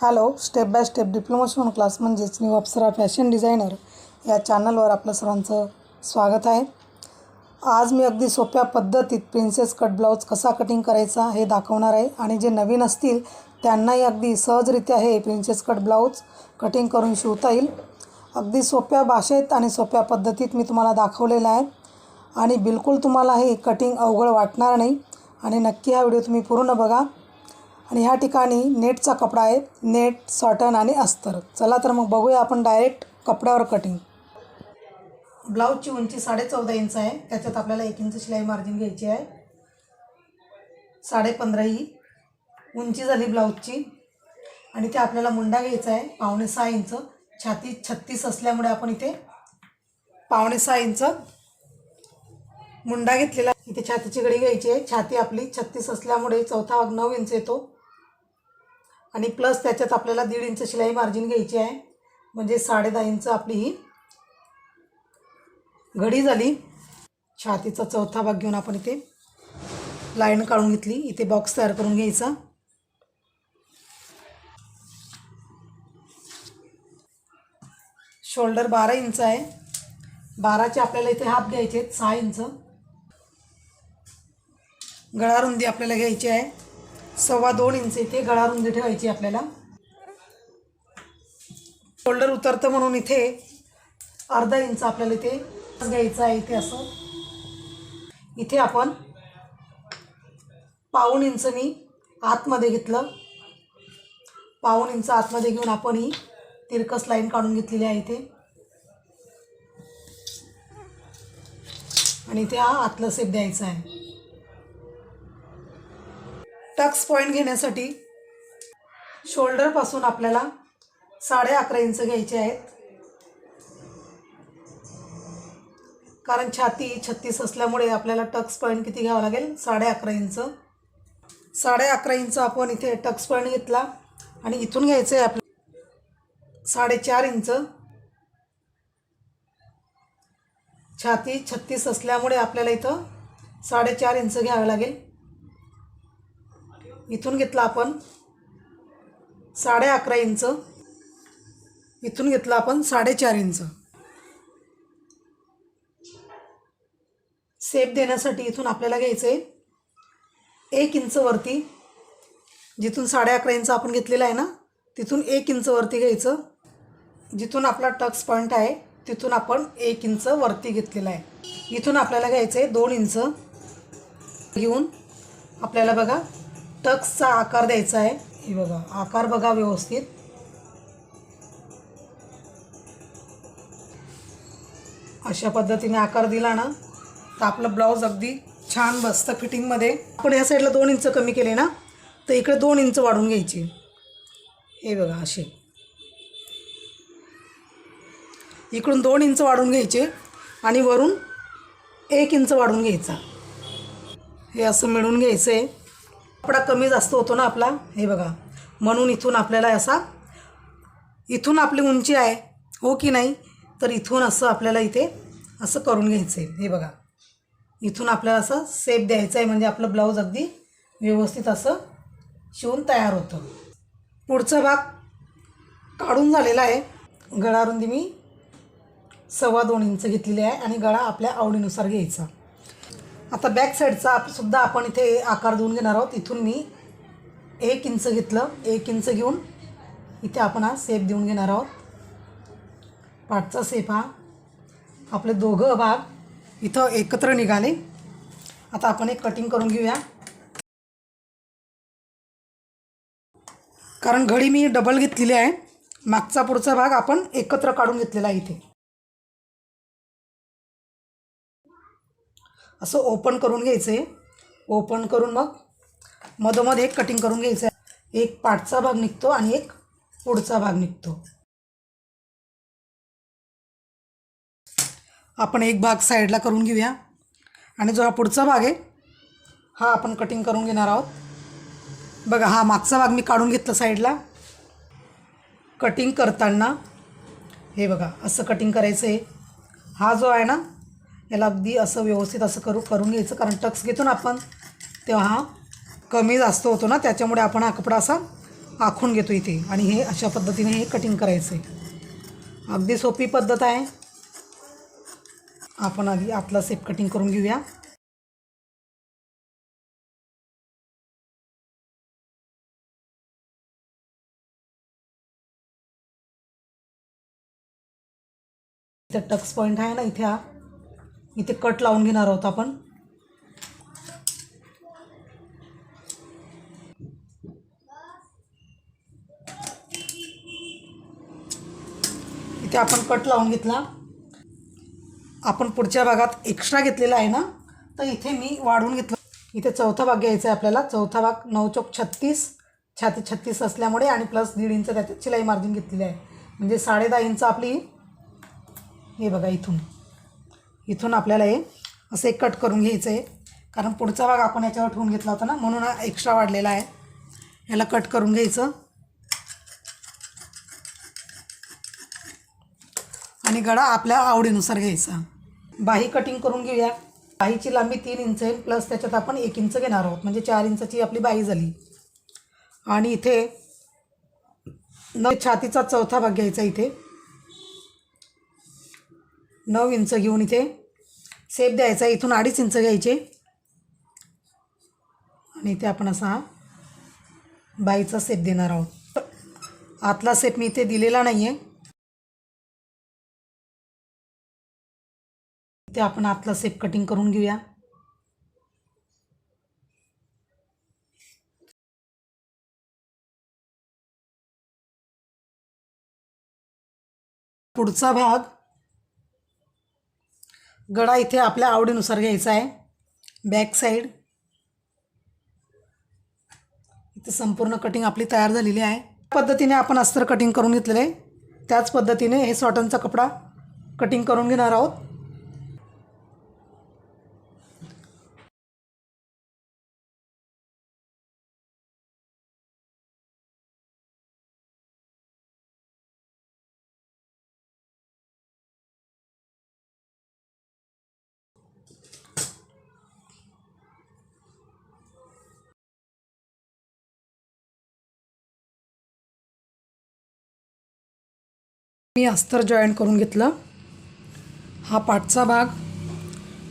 Hello step by step diploma शिवण class म्हणजेच new Apsara fashion designer या चॅनलवर आपलं सर्वांचं स्वागत आहे. आज मी अगदी सोप्या पद्धतीत प्रिन्सेस कट ब्लाऊज कसा कटिंग करायचा हे दाखवणार आहे आणि जे नवीन असतील त्यांनाही अगदी सहजरित्या हे प्रिन्सेस कट ब्लाऊज कटिंग करून शिवता येईल. अगदी सोप्या भाषेत आणि सोप्या पद्धतीत मी तुम्हाला दाखवलेलं आहे आणि बिलकुल तुम्हाला हे कटिंग अवघड वाटणार नाही आणि नक्की हा व्हिडिओ तुम्ही पूर्ण बघा. आणि ह्या ठिकाणी नेटचा कपडा आहे. नेट सॉटन आणि अस्तर. चला तर मग बघूया आपण डायरेक्ट कपड्यावर कटिंग ब्लाऊजची उंची साडे चौदा इंच आहे. त्याच्यात आपल्याला एक इंच शिलाई मार्जिन घ्यायची आहे. साडे पंधरा ही उंची झाली ब्लाऊजची. आणि ते आपल्याला मुंडा घ्यायचा आहे. पावणे सहा इंच. छाती छत्तीस असल्यामुळे आपण इथे पावणे सहा इंच मुंडा घेतलेला इथे छातीची गडी घ्यायची आहे. छाती आपली छत्तीस असल्यामुळे चौथा भाग नऊ इंच येतो. आणि प्लस त्याच्यात आपल्याला दीड इंच शिलाई मार्जिन घ्यायची आहे. म्हणजे साडेदहा इंच आपली ही घडी झाली. छातीचा चौथा भाग घेऊन आपण इथे लाईन काढून घेतली. इथे बॉक्स तयार करून घ्यायचा. शोल्डर बारा इंच आहे. बाराचे आपल्याला इथे हाफ घ्यायचे आहेत सहा इंच. गळारुंदी आपल्याला घ्यायची आहे. सव्वा दोन इंच इथे गळारुंदी ठेवायची आपल्याला. शोल्डर उतरतं म्हणून इथे अर्धा इंच आपल्याला इथे घ्यायचं आहे इथे असं. इथे आपण पाऊण इंच मी आतमध्ये घेतलं. पाऊण इंच आतमध्ये घेऊन आपण ही तिरकस लाईन काढून घेतलेली आहे इथे. आणि इथे हा आतलं सेप द्यायचा आहे. टक्स पॉईंट घेण्यासाठी शोल्डरपासून आपल्याला साडे अकरा इंच घ्यायचे आहेत. कारण छाती छत्तीस असल्यामुळे आपल्याला टक्स पॉईंट किती घ्यावं लागेल? साडे अकरा इंच. साडे अकरा इंच आपण इथे टक्स पॉईंट घेतला आणि इथून घ्यायचं आहे आपलं साडेचार इंच. छाती छत्तीस असल्यामुळे आपल्याला इथं साडेचार इंच घ्यावं लागेल. इथून घेतला आपण साडे अकरा इंच. इथून घेतला आपण साडेचार इंच. सेप देण्यासाठी इथून आपल्याला घ्यायचं आहे एक इंच वरती. जिथून साडे अकरा इंच आपण घेतलेला आहे ना तिथून एक इंच वरती घ्यायचं. जिथून आपला टक्स पॉईंट आहे तिथून आपण एक इंच वरती घेतलेला आहे. इथून आपल्याला घ्यायचं आहे दोन इंच. घेऊन आपल्याला बघा टक्सचा आकार द्यायचा आहे. हे बघा आकार बघा व्यवस्थित. अशा पद्धतीने आकार दिला ना तर आपलं ब्लाऊज अगदी छान बसतं फिटिंगमध्ये आपण या साईडला दोन इंच कमी केले ना तर इकडे दोन इंच वाढून घ्यायची. हे बघा असे. इकडून दोन इंच वाढून घ्यायचे आणि वरून एक इंच वाढून घ्यायचा. हे असं मिळून घ्यायचं आहे कपडा कमी जास्त होतो ना आपला? हे बघा. म्हणून इथून आपल्याला असा इथून आपली उंची आहे हो की नाही? तर इथून असं आपल्याला इथे असं करून घ्यायचं आहे हे बघा. इथून आपल्याला असं सेप द्यायचं आहे म्हणजे आपलं ब्लाऊज अगदी व्यवस्थित असं शिवून तयार होतं. पुढचा भाग काढून झालेला आहे. गळारुंदी मी सव्वा दोन इंच घेतलेली आहे आणि गळा आपल्या आवडीनुसार घ्यायचा. आता बॅक साईडचा सुद्धा आपण इथे आकार देऊन घेणार आहोत. इथून मी एक इंच घेतलं. एक इंच घेऊन इथे आपण हा सेप देऊन घेणार आहोत. पाठचा सेप हा. आपले दोघं भाग इथं एकत्र निघाले. आता आपण एक कटिंग करून घेऊया. कारण घडी मी डबल घेतलेली आहे. मागचा पुढचा भाग आपण एकत्र काढून घेतलेला आहे इथे. असं ओपन करून घ्यायचं आहे ओपन करून मग मधोमध एक कटिंग करून घ्यायचं आहे एक पाठचा भाग निघतो आणि एक पुढचा भाग निघतो. आपण एक भाग साईडला करून घेऊया. आणि जो हा पुढचा भाग आहे हा आपण कटिंग करून घेणार आहोत. बघा हा मागचा भाग मी काढून घेतला साईडला कटिंग करताना हे बघा असं कटिंग करायचं आहे हा जो आहे ना याला अगदी असं व्यवस्थित असं करू करून घ्यायचं. कारण टक्स घेतो ना आपण तेव्हा हा कमी जास्त होतो ना त्याच्यामुळे आपण हा कपडा असा आखून घेतो इथे. आणि हे अशा पद्धतीने हे कटिंग करायचं आहे. अगदी सोपी पद्धत आहे. आपण आधी आतला सेप कटिंग करून घेऊया. इथे टक्स पॉईंट आहे ना इथे हा इथे कट लावून घेणार आहोत आपण. इथे आपण कट लावून घेतला. आपण पुढच्या भागात एक्स्ट्रा घेतलेला आहे ना तर इथे मी वाढवून घेतलं. इथे चौथा भाग घ्यायचा आहे आपल्याला. चौथा भाग नऊ चौक छत्तीस. छाती छत्तीस असल्यामुळे आणि प्लस दीड इंच त्याच्यात शिलाई मार्जिन घेतलेली आहे. म्हणजे साडे दहा इंच आपली हे बघा इथून. इथून आपल्याला हे असं एक कट करून घ्यायचं आहे. कारण पुढचा भाग आपण याच्यावर ठेवून घेतला होता ना म्हणून हा एक्स्ट्रा वाढलेला आहे. याला कट करून घ्यायचं. आणि गळा आपल्या आवडीनुसार घ्यायचा. बाही कटिंग करून घेऊया. बाहीची लांबी तीन इंच आहे प्लस त्याच्यात आपण एक इंच घेणार आहोत. म्हणजे चार इंचाची आपली बाही झाली. आणि इथे नऊ छातीचा चौथा भाग घ्यायचा इथे. नऊ इंच घेऊन इथे सेप द्यायचा इथून अडीच इंच घ्यायचे. आणि इथे आपण असा हा बाईचा सेप देणार आहोत. आतला सेप मी इथे दिलेला नाही आहे इथे आपण आतला सेप कटिंग करून घेऊया. पुढचा भाग गळा इथे आपल्या आवडीनुसार घ्यायचा आहे. बॅक साईड इथे संपूर्ण कटिंग आपली तयार झालेली आहे. पद्धतीने आपण अस्तर कटिंग करून घेतलेलं आहे त्याच पद्धतीने हे सॉटनचा कपडा कटिंग करून घेणार आहोत. मी अस्तर जॉईन करून घेतलं. हा पाठचा भाग.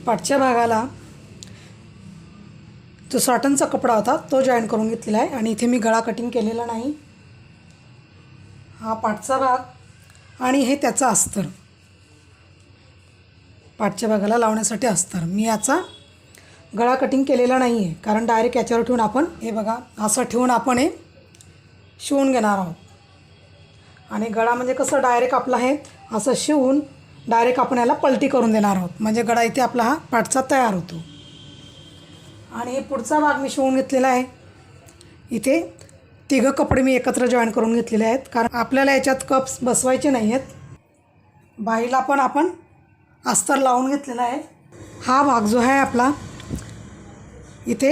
पाठच्या भागाला जो सॉटनचा कपडा होता तो जॉईन करून घेतलेला आहे आणि इथे मी गळा कटिंग केलेला नाही. हा पाठचा भाग आणि हे त्याचा अस्तर. पाठच्या भागाला लावण्यासाठी अस्तर. मी याचा गळा कटिंग केलेला नाही आहे कारण डायरेक्ट याच्यावर ठेवून आपण हे बघा असं ठेवून आपण हे शिवून घेणार आहोत. आणि गळा म्हणजे कसं डायरेक्ट आपला हे असं शिवून डायरेक्ट आपण याला पलटी करून देणार आहोत. म्हणजे गळा इथे आपला हा पाठचा तयार होतो. आणि हे पुढचा भाग मी शिवून घेतलेला आहे. इथे तिघं कपडे मी एकत्र जॉईन करून घेतलेले आहेत. कारण आपल्याला याच्यात कप्स बसवायचे नाही आहेत. बाईला पण आपण अस्तर लावून घेतलेला आहे. हा भाग जो आहे आपला इथे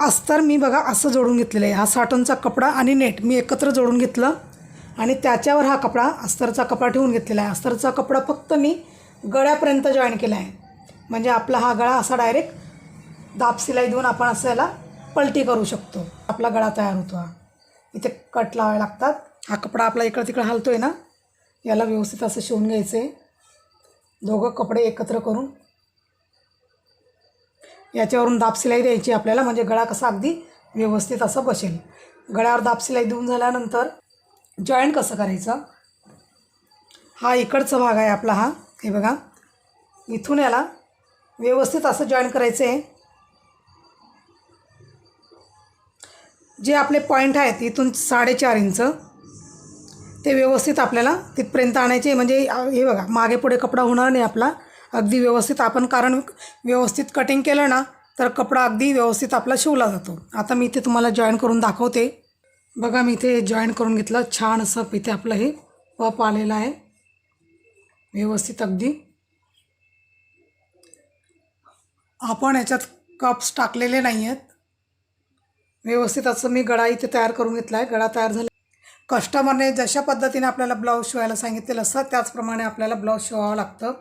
अस्तर मी बघा असं जोडून घेतलेलं आहे. हा साटनचा कपडा आणि नेट मी एकत्र जोडून घेतलं. आणि त्याच्यावर हा कपडा अस्तरचा कपडा ठेवून घेतलेला आहे. अस्तरचा कपडा फक्त मी गळ्यापर्यंत जॉईन केला आहे. म्हणजे आपला हा गळा असा डायरेक्ट दाब सिलाई देऊन आपण असं याला पलटी करू शकतो. आपला गळा तयार होतो हा. इथे कट लावावे लागतात. हा कपडा आपला इकडं तिकडं हलतो आहे ना याला व्यवस्थित असं शिवून घ्यायचं. आहे दोघं कपडे एकत्र करून याच्यावरून दाब सिलाई द्यायची आपल्याला म्हणजे गळा कसा अगदी व्यवस्थित असं बसेल. गळ्यावर दाब सिलाई देऊन झाल्यानंतर जॉईंट कसं करायचं? हा इकडचा भाग आहे आपला हा. हे बघा. इथून याला व्यवस्थित असं जॉईन करायचं आहे. जे आपले पॉईंट आहेत इथून साडेचार इंच. ते व्यवस्थित आपल्याला तिथपर्यंत आणायचे म्हणजे हे बघा मागे पुढे कपडा होणार नाही आपला. अगदी व्यवस्थित आपण कारण व्यवस्थित कटिंग केलं ना तर कपडा अगदी व्यवस्थित आपला शिवला जातो. आता मी इथे तुम्हाला जॉईन करून दाखवते. बघा मी इथे जॉईन करून घेतलं. छान असं इथे आपलं हे पप आलेलं आहे. व्यवस्थित अगदी. आपण याच्यात कप्स टाकलेले नाही आहेत व्यवस्थित असं मी गळा इथे तयार करून घेतला आहे गळा तयार झाला. कस्टमरने जशा पद्धतीने आपल्याला ब्लाऊज शिवायला सांगितलेलं असतं त्याचप्रमाणे आपल्याला ब्लाऊज शिवावं लागतं.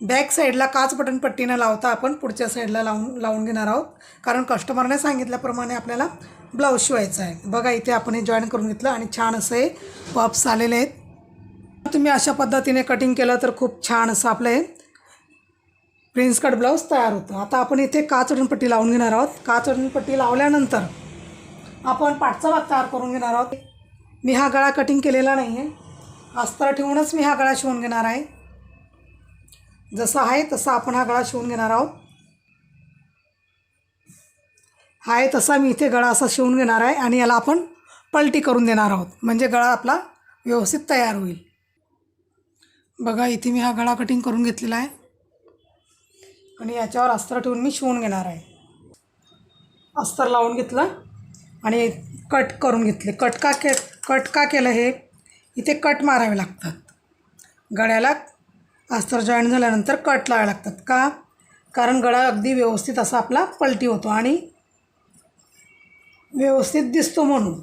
बॅक साईडला काच बटन पट्टीनं लावता आपण पुढच्या साईडला लावून लावून घेणार आहोत. कारण कस्टमरने सांगितल्याप्रमाणे आपल्याला ब्लाऊज शिवायचा आहे. बघा इथे आपण हे जॉईन करून घेतलं आणि छान असं हे पॉप्स आलेले आहेत. तुम्ही अशा पद्धतीने कटिंग केलं तर खूप छान असं आपलं हे प्रिन्स कट ब्लाऊज तयार होतं. आता आपण इथे काच पट्टी लावून घेणार आहोत. काच पट्टी लावल्यानंतर आपण पाठचा भाग तयार करून घेणार आहोत. मी हा गळा कटिंग केलेला नाही आहे अस्तर ठेवूनच मी हा गळा शिवून घेणार आहे. जसा आहे तसा आपण हा गळा शिवून घेणार आहोत. आहे तसा मी इथे गळा असा शिवून घेणार आहे आणि याला आपण पलटी करून देणार आहोत. म्हणजे गळा आपला व्यवस्थित तयार होईल. बघा इथे मी हा गळा कटिंग करून घेतलेला आहे. आणि याच्यावर अस्तर ठेवून मी शिवून घेणार आहे. अस्तर लावून घेतलं आणि कट करून घेतले. कट का के कट का केलं हे? इथे कट मारावे लागतात. गळ्याला अस्तर जॉईन झाल्यानंतर कट लावावे लागतात. का? कारण गळा अगदी व्यवस्थित असा आपला पलटी होतो आणि व्यवस्थित दिसतो म्हणून.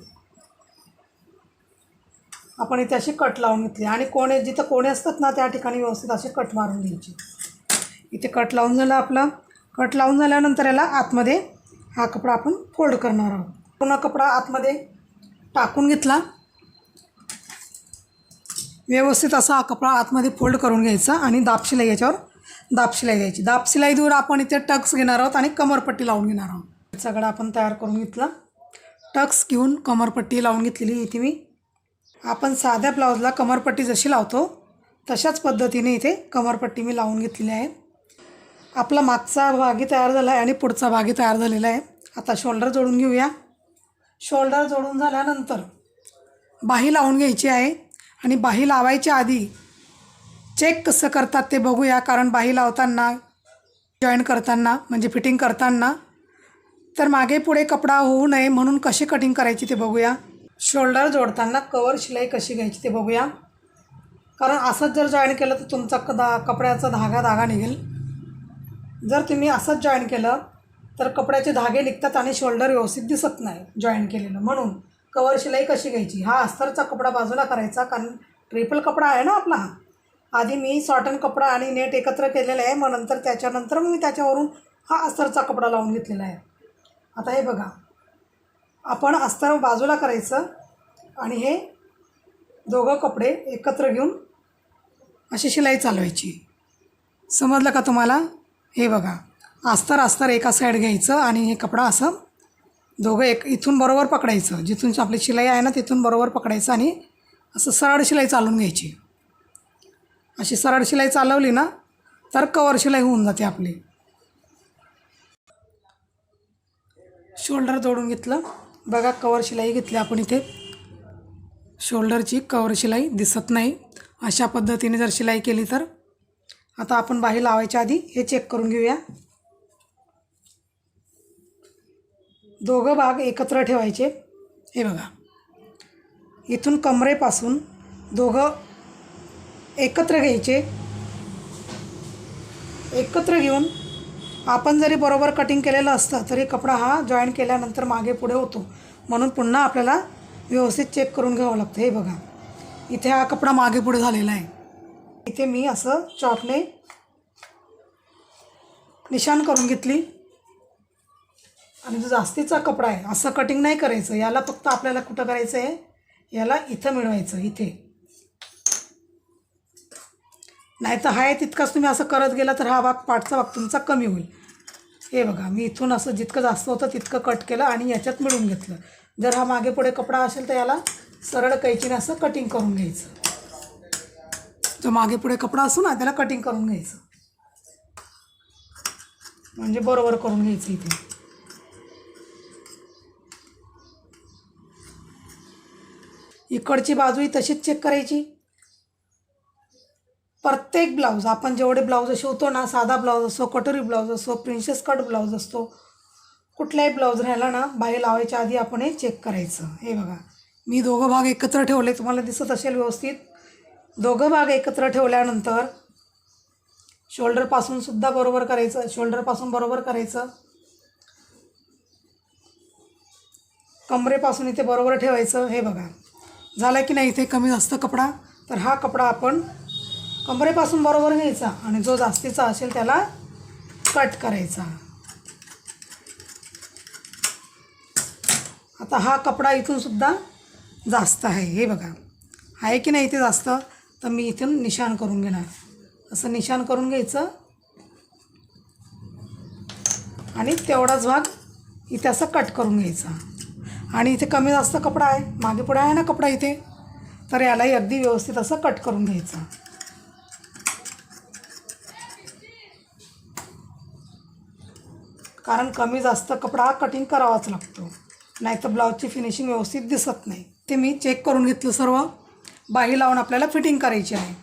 आपण इथे अशी कट लावून घेतली. आणि कोणे जिथं कोणे असतात ना त्या ठिकाणी व्यवस्थित असे कट मारून घ्यायचे. इथे कट लावून झालं आपलं. कट लावून झाल्यानंतर याला आतमध्ये हा कपडा आपण फोल्ड करणार आहोत. पुन्हा कपडा आतमध्ये टाकून घेतला. व्यवस्थित असा हा कपडा आतमध्ये फोल्ड करून घ्यायचा आणि दापशिलाई याच्यावर दापशिलाई घ्यायची. दापशिलाई दाब शिलाई दूर आपण इथे टक्स घेणार आहोत आणि कमरपट्टी लावून घेणार आहोत. सगळं आपण तयार करून घेतला. टक्स घेऊन कमरपट्टी लावून घेतलेली इथे मी. आपण साध्या ब्लाऊजला कमरपट्टी जशी लावतो तशाच पद्धतीने इथे कमरपट्टी मी लावून घेतलेली आहे. आपला मागचा भागी तयार झाला आहे आणि पुढचा भागी तयार झालेला आहे. आता शोल्डर जोडून घेऊया. शोल्डर जोडून झाल्यानंतर बाही लावून घ्यायची आहे. आणि बाही लावायच्या आधी चेक कसं करतात ते बघूया. कारण बाही लावताना जॉईन करताना म्हणजे फिटिंग करताना तर मागे पुढे कपडा होऊ नये म्हणून कशी कटिंग करायची ते बघूया. शोल्डर जोडताना कवर शिलाई कशी घ्यायची ते बघूया. कारण असंच जर जॉईन केलं तर तुमचा क दा कपड्याचा धागा धागा निघेल. जर तुम्ही असंच जॉईन केलं तर कपड्याचे धागे निघतात आणि शोल्डर व्यवस्थित दिसत नाही जॉईन केलेलं. म्हणून कवर शिलाई कशी घ्यायची? हा अस्तरचा कपडा बाजूला करायचा कारण ट्रिपल कपडा आहे ना आपला हा. आधी मी सॉटन कपडा आणि नेट एकत्र केलेलं आहे मग नंतर त्याच्यानंतर मी त्याच्यावरून हा अस्तरचा कपडा लावून घेतलेला आहे. आता हे बघा. आपण अस्तर बाजूला करायचं आणि हे दोघं कपडे एकत्र घेऊन अशी शिलाई चालवायची. समजलं का तुम्हाला? हे बघा. अस्तर अस्तर एका साईड घ्यायचं आणि हे कपडा असं दोघं एक इथून बरोबर पकडायचं. जिथून आपली शिलाई आहे ना तिथून बरोबर पकडायचं आणि असं सरळ शिलाई चालून घ्यायची. अशी सरळ शिलाई चालवली ना तर कवर शिलाई होऊन जाते आपली. शोल्डर जोडून घेतलं. बघा कवर शिलाई घेतली आपण इथे. शोल्डरची कवर शिलाई दिसत नाही. अशा पद्धतीने जर शिलाई केली तर. आता आपण बाही लावायच्या आधी हे चेक करून घेऊया. दोघं भाग एकत्र ठेवायचे. हे बघा. इथून कमरेपासून दोघं एकत्र घ्यायचे. एकत्र घेऊन आपण जरी बरोबर कटिंग केलेलं असतं तरी कपडा हा जॉईन केल्यानंतर मागे पुढे होतो. म्हणून पुन्हा आपल्याला व्यवस्थित चेक करून घ्यावं लागतं. हे बघा. इथे हा कपडा मागे पुढे झालेला आहे. इथे मी असं चॉकने निशाण करून घेतली. आणि जो जास्तीचा कपडा आहे असं कटिंग नाही करायचं. याला फक्त आपल्याला कुठं करायचं आहे याला इथं मिळवायचं इथे. नाही तर आहे तितकाच तुम्ही असं करत गेला तर हा भाग पाठचा भाग तुमचा कमी होईल. हे बघा मी इथून असं जितकं जास्त होतं तितकं कट केलं आणि याच्यात मिळून घेतलं. जर हा मागे पुढे कपडा असेल तर याला सरळ कैचीने असं कटिंग करून घ्यायचं. जो मागे पुढे कपडा असतो ना त्याला कटिंग करून घ्यायचं. म्हणजे बरोबर करून घ्यायचं इथे. इकडची बाजूही तशीच चेक करायची. प्रत्येक ब्लाऊज आपण जेवढे ब्लाऊज शिवतो ना साधा ब्लाऊज असो कटोरी ब्लाऊज असो प्रिन्सेस कट ब्लाऊज असतो कुठलाही ब्लाऊज राहिला ना बाई लावायच्या आधी आपण हे चेक करायचं. हे बघा मी दोघं भाग एकत्र ठेवले तुम्हाला दिसत असेल व्यवस्थित. दोघं भाग एकत्र ठेवल्यानंतर शोल्डरपासून सुद्धा बरोबर करायचं शोल्डरपासून बरोबर करायचं. कमरेपासून इथे बरोबर ठेवायचं हे बघा. झाला की नाही इथे कमी जास्त कपडा तर हा कपडा आपण कमरेपासून बरोबर घ्यायचा आणि जो जास्तीचा असेल त्याला कट करायचा. आता हा कपडा इथून सुद्धा जास्त आहे. हे बघा. आहे की नाही इथे जास्त? तर मी इथून निशाण करून घेणार. असं निशाण करून घ्यायचं. आणि तेवढाच भाग इथे असं कट करून घ्यायचा. आणि इथे कमी जास्त कपडा आहे. मागे पुढे आहे ना कपडा इथे? तर यालाही अगदी व्यवस्थित असं कट करून घ्यायचं. कारण कमी जास्त कपडा कटिंग करावाच लागतो. नाही तर ब्लाऊजची फिनिशिंग व्यवस्थित दिसत नाही. ते मी चेक करून घेतलं सर्व. बाही लावून आपल्याला फिटिंग करायची आहे.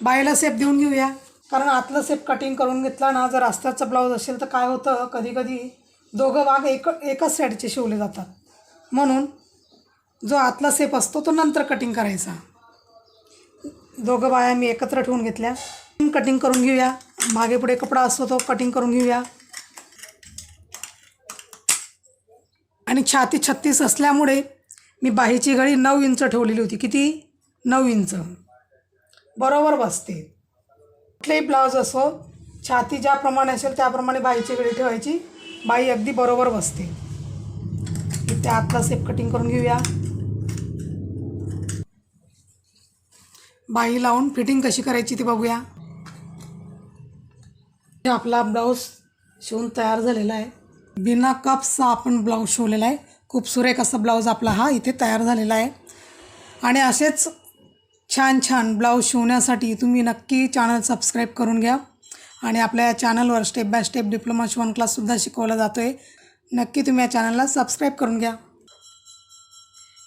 बाईला सेप देऊन घेऊया. कारण आतलं सेप कटिंग करून घेतला ना जर अस्ताचा ब्लाऊज असेल तर काय होतं? कधी कधी दोघं वाघ एक एकाच साईडचे शिवले जातात. म्हणून जो आतला सेप असतो तो नंतर कटिंग करायचा. दोघं बाया मी एकत्र ठेवून घेतल्या. कटिंग करून घेऊया. मागे पुढे कपडा असतो तो कटिंग करून घेऊया. आणि छाती छत्तीस असल्यामुळे मी बाहीची घडी नऊ इंच ठेवलेली होती. किती? नऊ इंच. बरोबर बसते. कुठलेही ब्लाऊज असो छाती ज्याप्रमाणे असेल त्याप्रमाणे बाईची घडी ठेवायची. बाई अगदी बरोबर बसते. ते आतला सेप कटिंग करून घेऊया. बाई लावून फिटिंग कशी करायची ती बघूया. आपला ब्लाऊज शिवून तयार झालेला आहे. बिना कप्सचा आपण ब्लाऊज शिवलेला आहे. खूप सुरेख असा ब्लाऊज आपला हा इथे तयार झालेला आहे. आणि असेच छान छान ब्लाऊज शिवण्यासाठी तुम्ही नक्की चॅनल सबस्क्राईब करून घ्या. आणि आपल्या या चॅनलवर स्टेप बाय स्टेप डिप्लोमा शिवण क्लाससुद्धा शिकवला जातो आहे नक्की तुम्ही या चॅनलला सबस्क्राईब करून घ्या.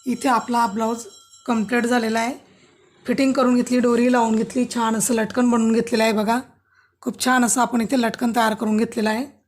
इथे आपला हा ब्लाऊज कंप्लीट झालेला आहे. फिटिंग करून घेतली डोरी लावून घेतली छान असं लटकन बनवून घेतलेलं आहे बघा. खूप छान असं आपण इथे लटकन तयार करून घेतलेलं आहे.